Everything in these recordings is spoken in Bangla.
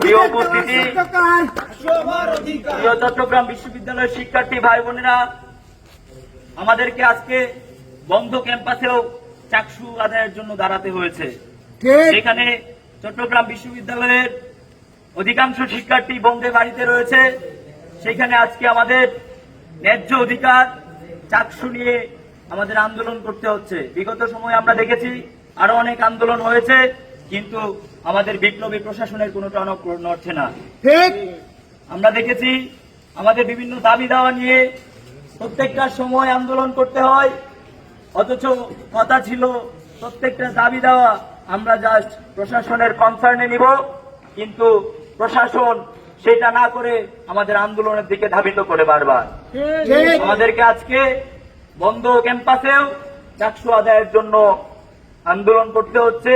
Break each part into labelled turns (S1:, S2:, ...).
S1: প্রিয় উপস্থিতি প্রিয় চট্টগ্রাম বিশ্ববিদ্যালয়ের শিক্ষার্থী ভাই বোনেরা আমাদেরকে আজকে বন্ধ ক্যাম্পাসেও চাকসু আদায়ের জন্য দাঁড়াতে হয়েছে। সেখানে চট্টগ্রাম বিশ্ববিদ্যালয়ের অধিকাংশ শিক্ষার্থী বন্ধে বাড়িতে রয়েছে। সেখানে আজকে আমাদের ন্যায্য অধিকার চাকসু নিয়ে আমাদের আন্দোলন করতে হচ্ছে। বিগত সময়ে আমরা দেখেছি আরও অনেক আন্দোলন হয়েছে। কিন্তু আমাদের বিপ্লবী প্রশাসনের কোনো টনক নড়ছে না।
S2: ঠিক।
S1: আমরা দেখেছি আমাদের বিভিন্ন দাবি দাওয়া নিয়ে প্রত্যেকটা সময় আন্দোলন করতে হয় অথচ কথা ছিল প্রত্যেকটা দাবি দেওয়া আমরা জাস্ট প্রশাসনের কনসার্নে নিব কিন্তু প্রশাসন সেটা না করে আমাদের আন্দোলনের দিকে ধাবিত করে বারবার। আমাদেরকে আজকে বন্ধ ক্যাম্পাসেও চাকসু আদায়ের জন্য আন্দোলন করতে হচ্ছে।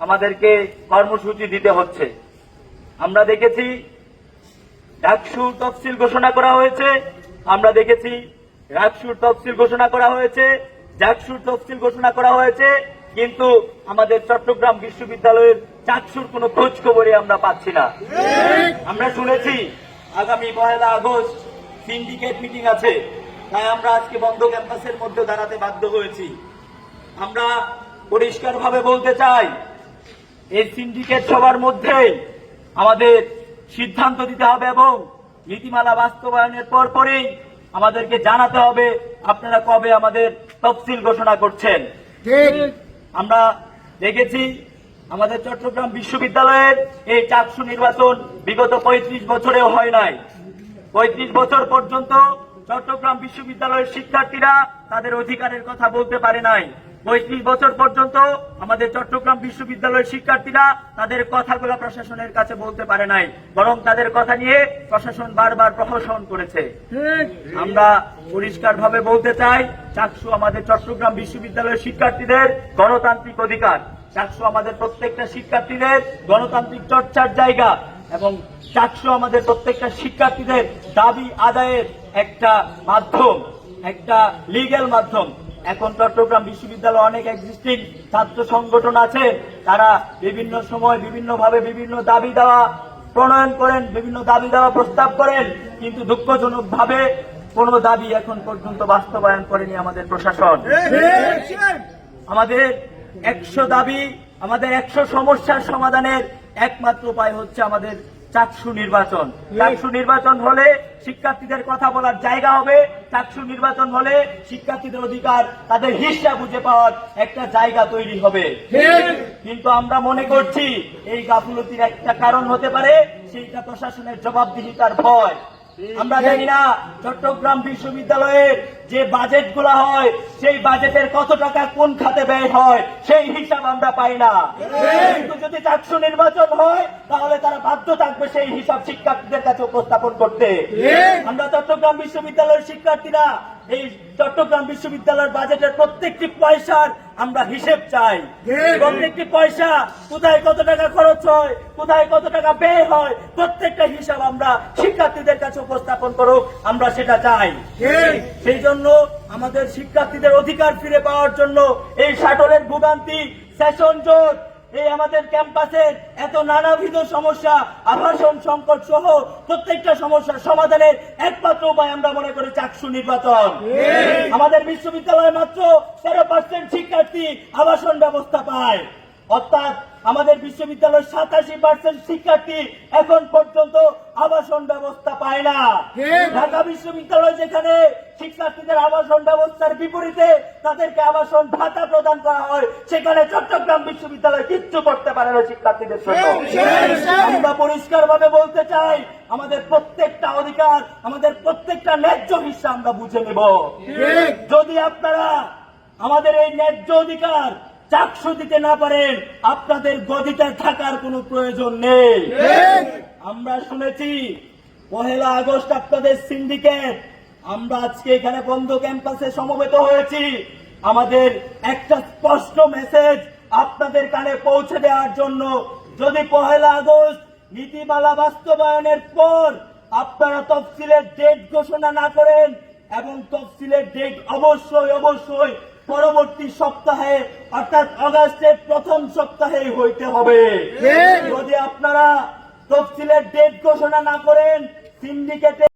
S1: আমাদেরকে কর্মসূচি দিতে হচ্ছে। আমরা দেখেছি ডাকসুর তফসিল ঘোষণা করা হয়েছে। আমরা দেখেছি রাকসুর তফসিল ঘোষণা করা হয়েছে। জাকসুর তফসিল ঘোষণা করা হয়েছে। কিন্তু আমাদের চট্টগ্রাম বিশ্ববিদ্যালয়ের চাকসুর কোনো খোঁজ খবরই আমরা পাচ্ছি না। আমরা শুনেছি আগামী পয়লা আগস্ট সিন্ডিকেট মিটিং আছে। তাই আমরা আজকে বন্ধ ক্যাম্পাসের মধ্যে দাঁড়াতে বাধ্য হয়েছি। আমরা পরিষ্কারভাবে বলতে চাই এই সিন্ডিকেট সবার মধ্যে আমাদের সিদ্ধান্ত দিতে হবে এবং নীতিমালা বাস্তবায়নের পর পরেই আমাদেরকে জানাতে হবে আপনারা কবে আমাদের তফসিল ঘোষণা করছেন। আমরা দেখেছি আমাদের চট্টগ্রাম বিশ্ববিদ্যালয়ের এই চাকসু নির্বাচন বিগত পঁয়ত্রিশ বছরেও হয় নাই। পঁয়ত্রিশ বছর পর্যন্ত চট্টগ্রাম বিশ্ববিদ্যালয়ের শিক্ষার্থীরা তাদের অধিকারের কথা বলতে পারে নাই। পঁয়ত্রিশ বছর পর্যন্ত আমাদের চট্টগ্রাম বিশ্ববিদ্যালয়ের শিক্ষার্থীরা তাদের কথাগুলো প্রশাসনের কাছে বলতে পারে নাই, বরং তাদের কথা নিয়ে প্রশাসন বারবার প্রহসন করেছে। আমরা পরিষ্কারভাবে বলতে চাই, চাকসু আমাদের চট্টগ্রাম বিশ্ববিদ্যালয়ের শিক্ষার্থীদের গণতান্ত্রিক অধিকার। চাকসু আমাদের প্রত্যেকটা শিক্ষার্থীদের গণতান্ত্রিক চর্চার জায়গা এবং চাকসু আমাদের প্রত্যেকটা শিক্ষার্থীদের দাবি আদায়ের একটা মাধ্যম, একটা লিগ্যাল মাধ্যম। এখন চট্টগ্রাম বিশ্ববিদ্যালয়ে অনেক এক্সিস্টিং ছাত্র সংগঠন আছে। তারা বিভিন্ন সময় বিভিন্নভাবে বিভিন্ন দাবি দেওয়া, প্রণয়ন করেন, বিভিন্ন দাবি দেওয়া প্রস্তাব করেন। কিন্তু দুঃখজনক ভাবে কোন দাবি এখন পর্যন্ত বাস্তবায়ন করেনি আমাদের প্রশাসন। আমাদের একশো দাবি, আমাদের একশো সমস্যার সমাধানের একমাত্র উপায় হচ্ছে আমাদের চাকসু নির্বাচন। চাকসু নির্বাচন হলে শিক্ষার্থীদের কথা বলার জায়গা হবে। চাকসু নির্বাচন হলে শিক্ষার্থীদের অধিকার তাদের হিসাব বুঝে পাওয়ার একটা জায়গা তৈরি হবে। কিন্তু আমরা মনে করছি এই গাফুলতির একটা কারণ হতে পারে সেইটা প্রশাসনের জবাবদিহিতার ভয়। আমরা জানি না চট্টগ্রাম বিশ্ববিদ্যালয়ের যে বাজেটগুলা হয়, সেই বাজেটের কত টাকা কোন খাতে ব্যয় হয়, সেই হিসাব আমরা পাই না। কিন্তু যদি চারশো নির্বাচন হয়, তাহলে তারা বাধ্য থাকবে সেই হিসাব শিক্ষার্থীদের কাছে উপস্থাপন করতে। আমরা চট্টগ্রাম বিশ্ববিদ্যালয়ের শিক্ষার্থীরা, এই চট্টগ্রাম বিশ্ববিদ্যালয়ের বাজেটের প্রত্যেকটি পয়সার আমরা হিসেব চাই। প্রত্যেকটি পয়সা কোথায় কত টাকা খরচ হয়, কোথায় কত টাকা ব্যয় হয়, প্রত্যেকটা হিসাব আমরা শিক্ষার্থীদের কাছে উপস্থাপন করুক, আমরা সেটা চাই। সেই জন্য আমাদের শিক্ষার্থীদের অধিকার ফিরে পাওয়ার জন্য এই শাটলের ভোগান্তি সেশন জোট এই আমাদের ক্যাম্পাসের এত নানাবিধ সমস্যা আবাসন সংকট সহ প্রত্যেকটা সমস্যার সমাধানের একমাত্র উপায় আমরা মনে করি চাকসু নির্বাচন। আমাদের বিশ্ববিদ্যালয়ে মাত্র তেরো পার্সেন্ট শিক্ষার্থী আবাসন ব্যবস্থা পায়। অর্থাৎ আমাদের বিশ্ববিদ্যালয়ের সাতাশি পার্সেন্ট শিক্ষার্থী এখন পর্যন্ত আবাসন ব্যবস্থা পায় না। ঢাকা বিশ্ববিদ্যালয় যেখানে শিক্ষার্থীদের আবাসন ব্যবস্থার বিপরীতে তাদেরকে আবাসন ভাতা প্রদান করা হয় সেখানে চট্টগ্রাম বিশ্ববিদ্যালয় কিচ্ছু করতে পারে না শিক্ষার্থীদের জন্য। আমরা পরিষ্কার ভাবে বলতে চাই আমাদের প্রত্যেকটা অধিকার আমাদের প্রত্যেকটা ন্যায্য হিসা আমরা বুঝে নেব। যদি আপনারা আমাদের এই ন্যায্য অধিকার চাকসু দিতে না পারেন আপনাদের গদিতে থাকার কোনো প্রয়োজন নেই। আমরা শুনেছি পহেলা আগস্ট আপনাদের সিন্ডিকেট আমরা আজকে এখানে বন্ধ ক্যাম্পাসে সমবেত হয়েছি। আমাদের একটা স্পষ্ট মেসেজ আপনাদের কানে পৌঁছে দেওয়ার জন্য যদি পহেলা আগস্ট নীতিমালা বাস্তবায়নের পর আপনারা তফসিলের ডেট ঘোষণা না করেন এবং তফসিলের ডেট অবশ্যই অবশ্যই পরবর্তী সপ্তাহে অর্থাৎ অগাস্টের প্রথম সপ্তাহে হইতে হবে। যদি আপনারা তফসিলের ডেট ঘোষণা না করেন সিন্ডিকেটে